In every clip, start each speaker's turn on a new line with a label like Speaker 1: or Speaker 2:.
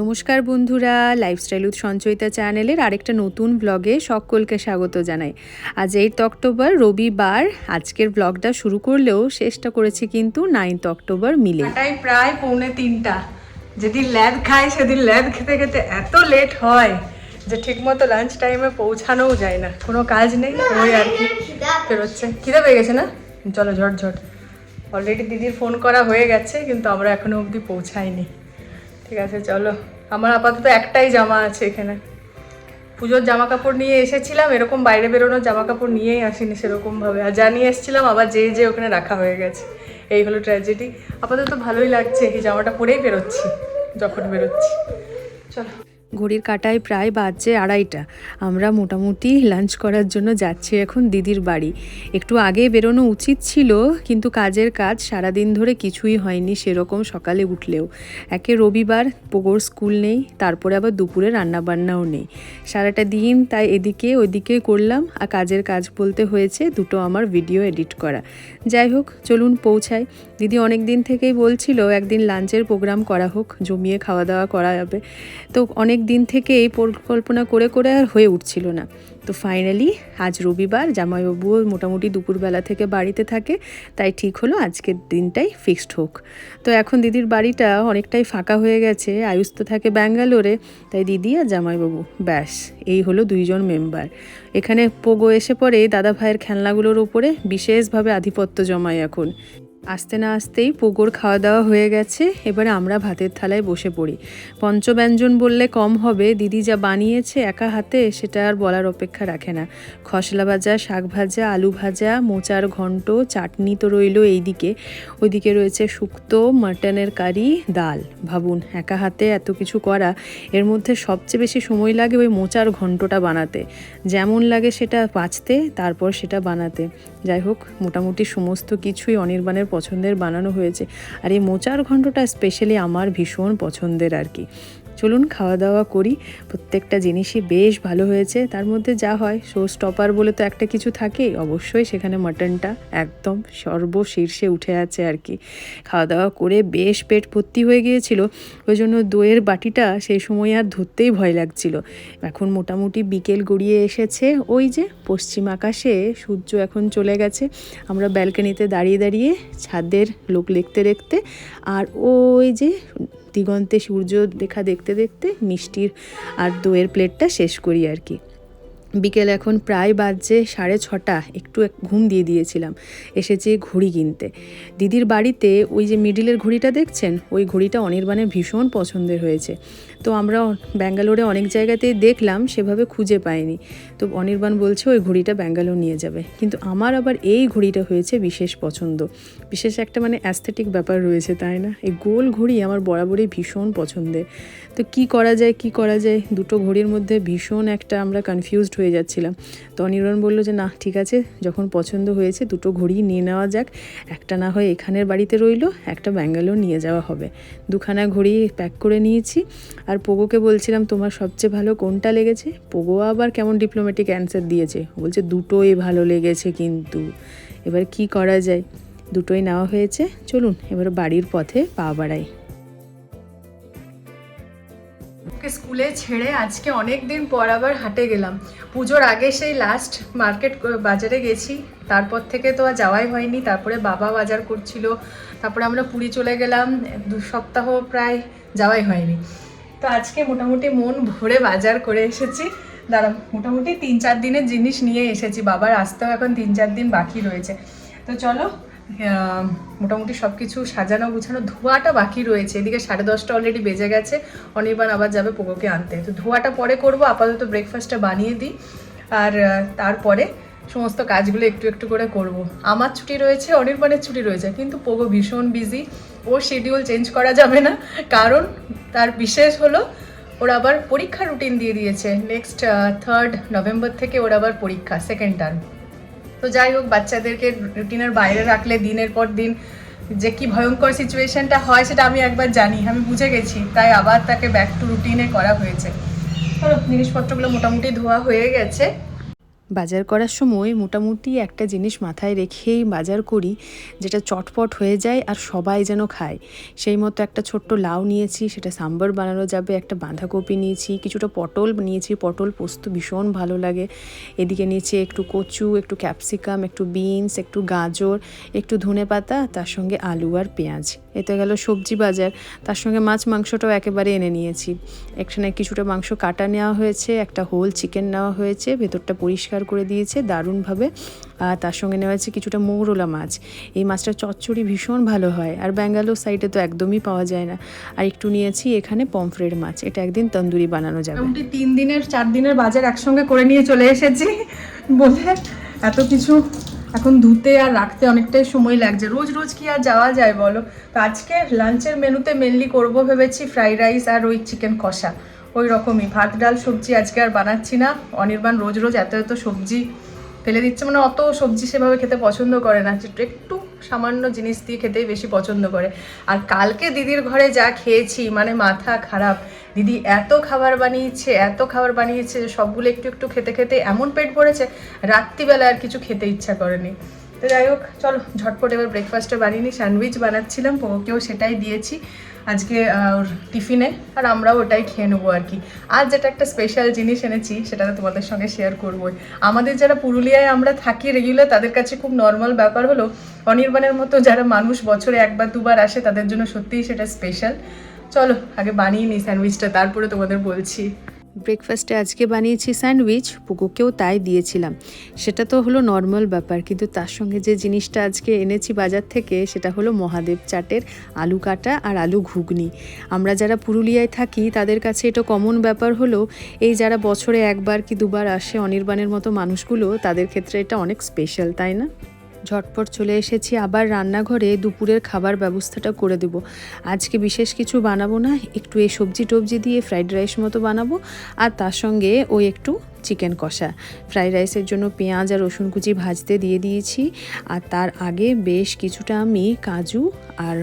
Speaker 1: নমস্কার বন্ধুরা lifestyle with Sanchayita চ্যানেলের আরেকটা নতুন ব্লগে সকলকে স্বাগত জানাই। আজ এইট অক্টোবর রবিবার। আজকের ব্লগটা শুরু করলেও শেষটা করেছি কিন্তু নাইনথ অক্টোবর মিলে।
Speaker 2: প্রায় পৌনে তিনটা। যেদিন ল্যাদ খায় সেদিন ল্যাদ খেতে খেতে এত লেট হয় যে ঠিকমতো লাঞ্চ টাইমে পৌঁছানোও যায় না। কোনো কাজ নেই, ওই আর কি। বেরোচ্ছে খিদে পেয়ে গেছে না? চলো ঝট ঝট। অলরেডি দিদির ফোন করা হয়ে গেছে, কিন্তু আমরা এখনও অবধি পৌঁছাইনি। ঠিক আছে, চলো। আমার আপাতত একটাই জামা আছে এখানে। পুজোর জামা কাপড় নিয়ে এসেছিলাম, এরকম বাইরে বেরোনোর জামা কাপড় নিয়েই আসিনি সেরকমভাবে। আর জানিয়ে এসেছিলাম, আবার যে যে ওখানে রাখা হয়ে গেছে। এই হলো ট্র্যাজেডি আপাতত ভালোই লাগছে, এই জামাটা পরেই বেরোচ্ছি, যখন বেরোচ্ছি। চলো।
Speaker 1: ঘড়ির কাটায় প্রায় বাজছে আড়াইটা। আমরা মোটামুটি লাঞ্চ করার জন্য যাচ্ছি এখন দিদির বাড়ি। একটু আগে বেরোনো উচিত ছিল, কিন্তু কাজের কাজ সারাদিন ধরে কিছুই হয়নি সেরকম সকালে উঠলেও। একে রবিবার, পোগোর স্কুল নেই, তারপরে আবার দুপুরে রান্নাবান্নাও নেই। সারাটা দিন তাই এদিকে ওইদিকে করলাম, আর কাজের কাজ বলতে হয়েছে দুটো আমার ভিডিও এডিট করা। যাই হোক, চলুন পৌঁছাই। দিদি অনেক দিন থেকেই বলছিল, একদিন লাঞ্চের প্রোগ্রাম করা হোক, জমিয়ে খাওয়া দাওয়া করা যাবে। তো অনেক দিন থেকে এই পরিকল্পনা করে করে আর হয়ে উঠছিল না। তো ফাইনালি আজ রবিবার জামাইবাবুও মোটামুটি দুপুরবেলা থেকে বাড়িতে থাকে, তাই ঠিক হলো আজকের দিনটাই ফিক্সড হোক। তো এখন দিদির বাড়িটা অনেকটাই ফাঁকা হয়ে গেছে, আয়ুষ তো থাকে ব্যাঙ্গালোরে, তাই দিদি আর জামাইবাবু, ব্যাস, এই হলো দুইজন মেম্বার এখানে পোগো এসে পড়ে দাদা ভাইয়ের খেলনাগুলোর ওপরে বিশেষভাবে আধিপত্য জমায় এখন। আসতে না আসতেই পুকুর খাওয়া দাওয়া হয়ে গেছে, এবারে আমরা ভাতের থালায় বসে পড়ি। পঞ্চব্যঞ্জন বললে কম হবে, দিদি যা বানিয়েছে একা হাতে সেটা আর বলার অপেক্ষা রাখে না। খসলা ভাজা, শাক ভাজা, আলু ভাজা, মোচার ঘন্ট, চাটনি তো রইল এইদিকে। ওইদিকে রয়েছে শুক্তো, মাটনের কারি, ডাল। ভাবুন, একা হাতে এত কিছু করা, এর মধ্যে সবচেয়ে বেশি সময় লাগে ওই মোচার ঘন্টটা বানাতে। যেমন লাগে সেটা পাচতে তারপর সেটা বানাতে। যাই হোক, মোটামুটি সমস্ত কিছুই অনির্বাণের পছন্দের বানানো হয়েছে। আর এই মোচার ঘণ্টটা স্পেশালি আমার ভীষণ পছন্দের আর কি। চলুন খাওয়া দাওয়া করি। প্রত্যেকটা জিনিসই বেশ ভালো হয়েছে। তার মধ্যে যা হয় শো স্টপার বলে তো একটা কিছু থাকেই। অবশ্যই সেখানে মাটনটা একদম সর্বশীর্ষে উঠে আছে আর কি। খাওয়া দাওয়া করে বেশ পেট ভর্তি হয়ে গিয়েছিল। ওই জন্য দইয়ের বাটিটা সেই সময় আর ধরতেই ভয় লাগছিল। এখন মোটামুটি বিকেল গড়িয়ে এসেছে। ওই যে পশ্চিম আকাশে সূর্য এখন চলে গেছে। আমরা ব্যালকনিতে দাঁড়িয়ে দাঁড়িয়ে ছাদের লোক লিখতে দেখতে আর ওই যে দিগন্তে সূর্য দেখা দেখতে দেখতে মিষ্টির আর দইয়ের প্লেটটা শেষ করি আর কি। বিকেল এখন প্রায় বাজছে সাড়ে ছটা, একটু এক- ঘুম দিয়ে দিয়েছিলাম, এসেছি ঘড়ি কিনতে। দিদির বাড়িতে ওই যে মিডিলের ঘড়িটা দেখছেন, ওই ঘড়িটা অনির্বাণের ভীষণ পছন্দের হয়েছে। তো আমরা ব্যাঙ্গালোরে অনেক জায়গাতেই দেখলাম, সেভাবে খুঁজে পাইনি। তো অনির্বাণ বলছে, ওই ঘড়িটা ব্যাঙ্গালোর নিয়ে যাবে। কিন্তু আমার আবার এই ঘড়িটা হয়েছে বিশেষ পছন্দ। বিশেষ একটা মানে অ্যাস্থেটিক ব্যাপার রয়েছে, তাই না? এই গোল ঘড়ি আমার বরাবরই ভীষণ পছন্দের। তো কি করা যায়, কি করা যায়? দুটো ঘড়ির মধ্যে ভীষণ একটা আমরা কনফিউজড হয়ে যাচ্ছিলাম। তো অনির্বাণ বলল যে, না, ঠিক আছে, যখন পছন্দ হয়েছে দুটো ঘড়ি নিয়ে নেওয়া যাক। একটা না হয় এখানের বাড়িতে রইল, একটা ব্যাঙ্গালোর নিয়ে যাওয়া হবে। দুখানা ঘড়ি প্যাক করে নিয়েছি। আর পোগোকে বলছিলাম, তোমার সবচেয়ে ভালো কোনটা লেগেছে? পোগো আবার কেমন ডিপ্লোম্যাটিক অ্যান্সার দিয়েছে। বলছে, দুটোই ভালো লেগেছে কিন্তু। এবার কি করা যায়? দুটোই নেওয়া হয়েছে। চলুন, এবার বাড়ির পথে পা বাড়াই।
Speaker 2: ওকে স্কুলে ছেড়ে আজকে অনেক দিন পর আবার হাটে গেলাম। পুজোর আগে সেই লাস্ট মার্কেট বাজারে গেছি। তারপর থেকে তো আর যাওয়াই হয়নি। তারপরে বাবা বাজার করছিল। তারপরে আমরা পুরী চলে গেলাম। দু সপ্তাহ প্রায় যাওয়াই হয়নি। তো আজকে মোটামুটি মন ভরে বাজার করে এসেছি। দাঁড়া মোটামুটি তিন চার দিনের জিনিস নিয়ে এসেছি। বাবার আসতেও এখন তিন চার দিন বাকি রয়েছে। তো চলো মোটামুটি সব কিছু সাজানো গুছানো ধোয়াটা বাকি রয়েছে। এদিকে সাড়ে দশটা অলরেডি বেজে গেছে। অনির্বাণ আবার যাবে পোকোকে আনতে। তো ধোয়াটা পরে করব, আপাতত ব্রেকফাস্টটা বানিয়ে দিই। আর তারপরে সমস্ত কাজগুলো একটু একটু করে করব। আমার ছুটি রয়েছে, অনির্বাণের ছুটি রয়েছে, কিন্তু পোগো ভীষণ বিজি ওর শিডিউল চেঞ্জ করা যাবে না, কারণ তার বিশেষ হলো ওর আবার পরীক্ষা রুটিন দিয়ে দিয়েছে। নেক্সট থার্ড নভেম্বর থেকে ওর আবার পরীক্ষা সেকেন্ড টার্ম তো যাই হোক, বাচ্চাদেরকে রুটিনের বাইরে রাখলে দিনের পর দিন যে কি ভয়ঙ্কর সিচুয়েশনটা হয় সেটা আমি একবার জানি, আমি বুঝে গেছি। তাই আবার তাকে ব্যাক টু রুটিনে করা হয়েছে। জিনিসপত্রগুলো মোটামুটি ধোয়া হয়ে গেছে।
Speaker 1: বাজার করার সময় মোটামুটি একটা জিনিস মাথায় রেখেই বাজার করি, যেটা চটপট হয়ে যায় আর সবাই যেন খায়। সেই মতো একটা ছোট্ট লাউ নিয়েছি, সেটা সাম্বার বানানো যাবে, একটা বাঁধাকপি নিয়েছি, কিছুটা পটল নিয়েছি, পটল পোস্ত ভীষণ ভালো লাগে। এদিকে নিয়েছি একটু কচু, একটু ক্যাপসিকাম, একটু বিনস, একটু গাজর, একটু ধনে পাতা তার সঙ্গে আলু আর পেঁয়াজ। এতে গেল সবজি বাজার। তার সঙ্গে মাছ মাংসটাও একেবারে এনে নিয়েছি। এখানে কিছুটা মাংস কাটা নেওয়া হয়েছে, একটা হোল চিকেন নেওয়া হয়েছে, ভেতরটা পরিষ্কার করে দিয়েছে দারুণভাবে। আর তার সঙ্গে নেওয়া হয়েছে কিছুটা মৌরলা মাছ। এই মাছটা চচ্চড়ি ভীষণ ভালো হয়, আর ব্যাঙ্গালোর সাইডে তো একদমই পাওয়া যায় না। আর একটু নিয়েছি এখানে পমফ্রেট মাছ, এটা একদিন তন্দুরি বানানো যাবে।
Speaker 2: তিন দিনের, চার দিনের বাজার একসঙ্গে করে নিয়ে চলে এসেছি বলে এত কিছু এখন ধুতে আর রাখতে অনেকটাই সময় লাগছে। রোজ রোজ কি আর যাওয়া যায় বলো? তো আজকে লাঞ্চের মেনুতে মেনলি করব ভেবেছি ফ্রাইড রাইস আর ওই চিকেন কষা। ওই রকমই। ভাত, ডাল, সবজি আজকে আর বানাচ্ছি না। অনির্বাণ রোজ রোজ এত এত সবজি ফেলে দিচ্ছে। মানে অত সবজি সেভাবে খেতে পছন্দ করে না একটু সামান্য জিনিস দিয়ে খেতেই বেশি পছন্দ করে। আর কালকে দিদির ঘরে যা খেয়েছি মানে মাথা খারাপ। দিদি এত খাবার বানিয়েছে, এত খাবার বানিয়েছে যে সবগুলো একটু একটু খেতে খেতে এমন পেট ভরেছে, রাত্রিবেলা আর কিছু খেতে ইচ্ছা করেনি। তো যাই হোক, চলো ঝটপট এবার ব্রেকফাস্টে বানিয়ে নিই। স্যান্ডউইচ বানাচ্ছিলাম ওকেও সেটাই দিয়েছি। আজকে ওর টিফিনে, আর আমরাও ওটাই খেয়ে নেব আর কি। আর যেটা একটা স্পেশাল জিনিস এনেছি সেটা তোমাদের সঙ্গে শেয়ার করবোই। আমাদের যারা পুরুলিয়ায় আমরা থাকি রেগুলার তাদের কাছে খুব নর্মাল ব্যাপার হলো, অনির্বাণের মতো যারা মানুষ বছরে একবার, দুবার আসে, তাদের জন্য সত্যিই সেটা স্পেশাল চলো, আগে বানিয়ে নিই স্যান্ডউইচটা তারপরে তোমাদের বলছি।
Speaker 1: ব্রেকফাস্টে আজকে বানিয়েছি স্যান্ডউইচ পুকুকেও তাই দিয়েছিলাম। সেটা তো হলো নর্মাল ব্যাপার, কিন্তু তার সঙ্গে যে জিনিসটা আজকে এনেছি বাজার থেকে, সেটা হলো মহাদেব চাটের আলু কাটা আর আলু ঘুগনি। আমরা যারা পুরুলিয়ায় থাকি, তাদের কাছে এটা কমন ব্যাপার হলো, এই যারা বছরে একবার কি দুবার আসে অনির্বাণের মতো মানুষগুলো, তাদের ক্ষেত্রে এটা অনেক স্পেশাল তাই না? ঝটপট চলে এসেছি, আবার রান্নাঘরে দুপুরের খাবার ব্যবস্থাটা করে দেব। আজকে বিশেষ কিছু বানাবো না, একটু এই সবজি টবজি দিয়ে ফ্রাইড রাইস মতো বানাবো, আর তার সঙ্গে ওই একটু চিকেন কষা। ফ্রাইড রাইসের জন্য পেঁয়াজ আর রসুন কুচি ভাজতে দিয়ে দিয়েছি। আর তার আগে বেশ কিছুটা আমি কাজু আর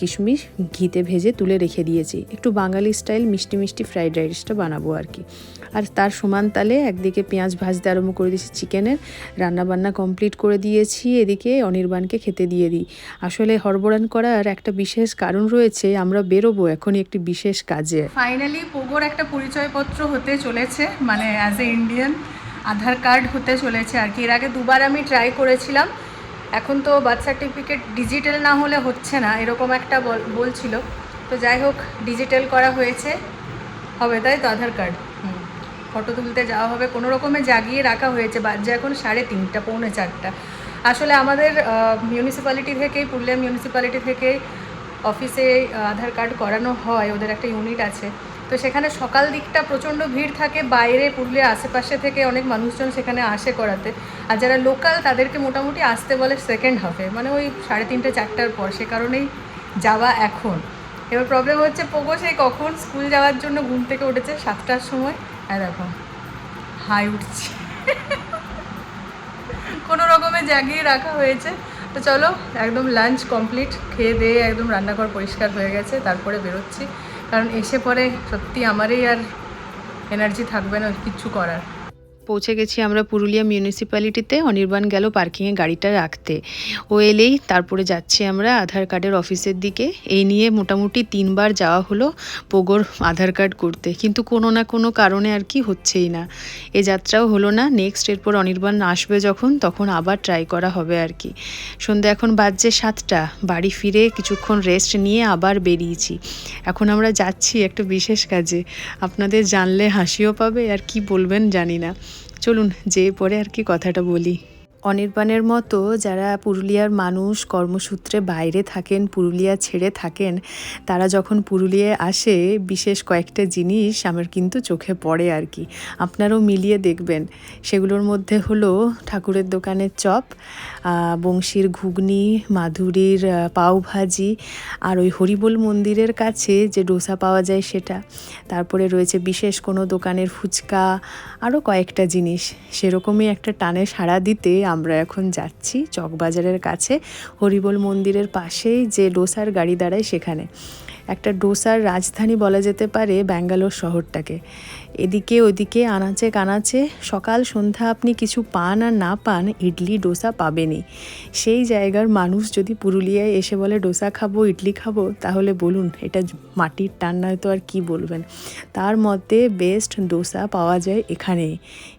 Speaker 1: কিশমিশ ঘিতে ভেজে তুলে রেখে দিয়েছি। একটু বাঙালি স্টাইল মিষ্টি মিষ্টি ফ্রাইড রাইসটা বানাবো আর কি। আর তার সমান তালে একদিকে পেঁয়াজ ভাজতে আরম্ভ করে দিয়েছি চিকেনের। রান্নাবান্না কমপ্লিট করে দিয়েছি, এদিকে অনির্বাণকে খেতে দিয়ে দিই। আসলে হরবরান করার একটা বিশেষ কারণ রয়েছে, আমরা বেরোবো এখনই একটি বিশেষ কাজে।
Speaker 2: ফাইনালি পোগোর একটা পরিচয়পত্র হতে চলেছে মানে as a Indian Aadhaar card হতে চলেছে আর কি। এর আগে দুবার আমি ট্রাই করেছিলাম। এখন তো বার্থ সার্টিফিকেট ডিজিটাল না হলে হচ্ছে না, এরকম একটা বল- বলছিল। তো যাই হোক ডিজিটাল করা হয়েছে। হবে তাই তো আধার কার্ড হুম। ফটো তুলতে যাওয়া হবে। কোনো রকমে জাগিয়ে রাখা হয়েছে। বাজে এখন সাড়ে তিনটা, পৌনে চারটা। আসলে আমাদের মিউনিসিপ্যালিটি থেকেই, পুরুলিয়া মিউনিসিপ্যালিটি থেকেই অফিসে আধার কার্ড করানো হয়। ওদের একটা ইউনিট আছে। তো সেখানে সকাল দিকটা প্রচণ্ড ভিড় থাকে, বাইরে পুরুলিয়ার আশেপাশে থেকে অনেক মানুষজন সেখানে আসে করাতে। আর যারা লোকাল তাদেরকে মোটামুটি আসতে বলে সেকেন্ড হাফে মানে ওই সাড়ে তিনটে, চারটার পর। সে কারণেই যাওয়া এখন। এবার প্রবলেম হচ্ছে, পোগো সেই কখন স্কুল যাওয়ার জন্য ঘুম থেকে উঠেছে? সাতটার সময়। আর দেখো, হাই উঠছে। কোনো রকমে জাগিয়ে রাখা হয়েছে। তো চলো, একদম লাঞ্চ কমপ্লিট খেয়ে দিয়ে একদম রান্নাঘর পরিষ্কার হয়ে গেছে। তারপরে বেরোচ্ছি। কারণ এসে পরে সত্যি আমারই আর এনার্জি থাকবে না কিচ্ছু করার।
Speaker 1: পৌঁছে গেছি আমরা পুরুলিয়া মিউনিসিপ্যালিটিতে অনির্বাণ গেল পার্কিংয়ে গাড়িটা রাখতে। ও এলেই তারপরে যাচ্ছি আমরা আধার কার্ডের অফিসের দিকে। এই নিয়ে মোটামুটি তিনবার যাওয়া হলো পোগোর আধার কার্ড করতে। কিন্তু কোনো না কোনো কারণে আর কি হচ্ছেই না। এ যাত্রাও হলো না। নেক্সট এরপর অনির্বাণ আসবে যখন, তখন আবার ট্রাই করা হবে আর কি। সন্ধ্যা এখন বাজছে সাতটা। বাড়ি ফিরে কিছুক্ষণ রেস্ট নিয়ে আবার বেরিয়েছি। এখন আমরা যাচ্ছি একটা বিশেষ কাজে। আপনাদের জানলে হাসিও পাবে, আর কি বলবেন জানি না। চলুন যেয়ে পরে আর কি কথাটা বলি। অনির্বাণের মতো যারা পুরুলিয়ার মানুষ কর্মসূত্রে বাইরে থাকেন, পুরুলিয়া ছেড়ে থাকেন, তারা যখন পুরুলিয়ায় আসে, বিশেষ কয়েকটা জিনিস আমার কিন্তু চোখে পড়ে আর কি। আপনারাও মিলিয়ে দেখবেন। সেগুলোর মধ্যে হলো ঠাকুরের দোকানের চপ বংশীর ঘুগনি, মাধুরীর পাওভাজি, আর ওই হরিবোল মন্দিরের কাছে যে ডোসা পাওয়া যায় সেটা। তারপরে রয়েছে বিশেষ কোনো দোকানের ফুচকা, আরও কয়েকটা জিনিস। সেরকমই একটা টানে সাড়া দিতে আমরা এখন যাচ্ছি চকবাজারের কাছে, হরিবোল মন্দিরের পাশেই যে ডোসার গাড়ি দাঁড়ায় সেখানে। একটা ডোসার রাজধানী বলা যেতে পারে ব্যাঙ্গালোর শহরটাকে। এদিকে, ওদিকে, আনাচে কানাচে, সকাল, সন্ধ্যা আপনি কিছু পান আর না পান, ইডলি, ডোসা পাবেনই। সেই জায়গার মানুষ যদি পুরুলিয়ায় এসে বলে, ডোসা খাব, ইডলি খাব? তাহলে বলুন, এটা মাটির টান নয় তো আর কি বলবেন? তার মধ্যে বেস্ট ডোসা পাওয়া যায় এখানে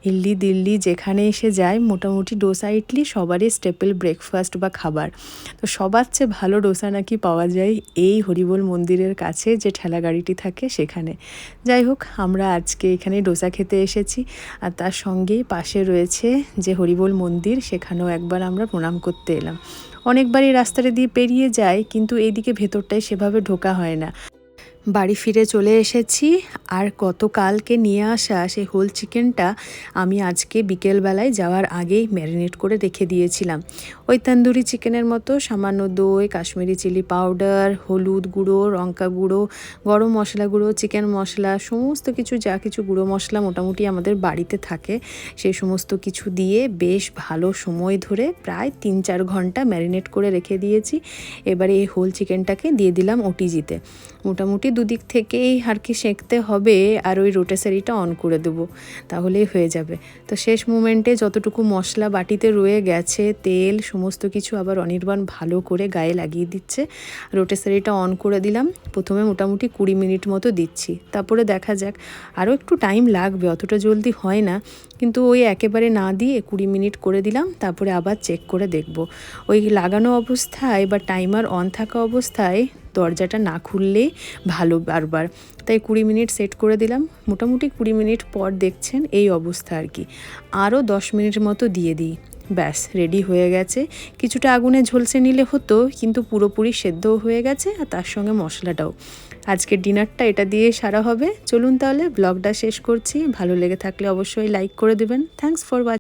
Speaker 1: ইডলি দিল্লি যেখানে এসে যায়, মোটামুটি ডোসা, ইডলি সবারই স্টেপল ব্রেকফাস্ট বা খাবার। তো সবার চেয়ে ভালো ডোসা নাকি পাওয়া যায় এই হরিবোল মন্দিরের কাছে যে ঠেলা গাড়িটি থাকে সেখানে। যাই হোক, আমরা আজকে এখানে ডোসা খেতে এসেছি। আর তার সঙ্গেই পাশে রয়েছে যে হরিবোল মন্দির, সেখানেও একবার আমরা প্রণাম করতে এলাম। অনেকবার এই রাস্তাটা দিয়ে পেরিয়ে যায়, কিন্তু এইদিকে ভেতরটায় সেভাবে ঢোকা হয় না। বাড়ি ফিরে চলে এসেছি। আর গতকালকে নিয়ে আসা সেই হোল চিকেনটা আমি আজকে বিকেলবেলায় যাওয়ার আগেই ম্যারিনেট করে রেখে দিয়েছিলাম। ওই তন্দুরি চিকেনের মতো সামান্য দই, কাশ্মীরি চিলি পাউডার, হলুদ গুঁড়ো, লঙ্কা গুঁড়ো, গরম মশলা গুঁড়ো, চিকেন মশলা, সমস্ত কিছু, যা কিছু গুঁড়ো মশলা মোটামুটি আমাদের বাড়িতে থাকে, সেই সমস্ত কিছু দিয়ে বেশ ভালো সময় ধরে প্রায় তিন চার ঘণ্টা ম্যারিনেট করে রেখে দিয়েছি। এবারে এই হোল চিকেনটাকে দিয়ে দিলাম ওটিজিতে। মোটামুটি দুদিক থেকেই আর কি সেঁকতে হবে আর ওই রোটেসারিটা অন করে দেবো, তাহলেই হয়ে যাবে। তো শেষ মোমেন্টে যতটুকু মশলা বাটিতে রয়ে গেছে, তেল, সমস্ত কিছু আবার অনির্বাণ ভালো করে গায়ে লাগিয়ে দিচ্ছে। রোটেসারিটা অন করে দিলাম, প্রথমে মোটামুটি কুড়ি মিনিট মতো দিচ্ছি। তারপরে দেখা যাক, আরও একটু টাইম লাগবে, অতটা জলদি হয় না। কিন্তু ওই একেবারে না দিয়ে কুড়ি মিনিট করে দিলাম, তারপরে আবার চেক করে দেখব। ওই লাগানো অবস্থায় বা টাইমার অন থাকা অবস্থায় দরজাটা না খুললে ভালো বারবার। তাই কুড়ি মিনিট সেট করে দিলাম। মোটামুটি কুড়ি মিনিট পর দেখছেন এই অবস্থা আর কি। আরও দশ মিনিট মতো দিয়ে দিই। ব্যাস, রেডি হয়ে গেছে। কিছুটা আগুনে ঝলসে নিলে হতো, কিন্তু পুরোপুরি সেদ্ধও হয়ে গেছে আর তার সঙ্গে মশলাটাও। আজকের ডিনারটা এটা দিয়ে সারা হবে। চলুন তাহলে, ব্লগটা শেষ করছি। ভালো লেগে থাকলে অবশ্যই লাইক করে দেবেন। Thanks for watching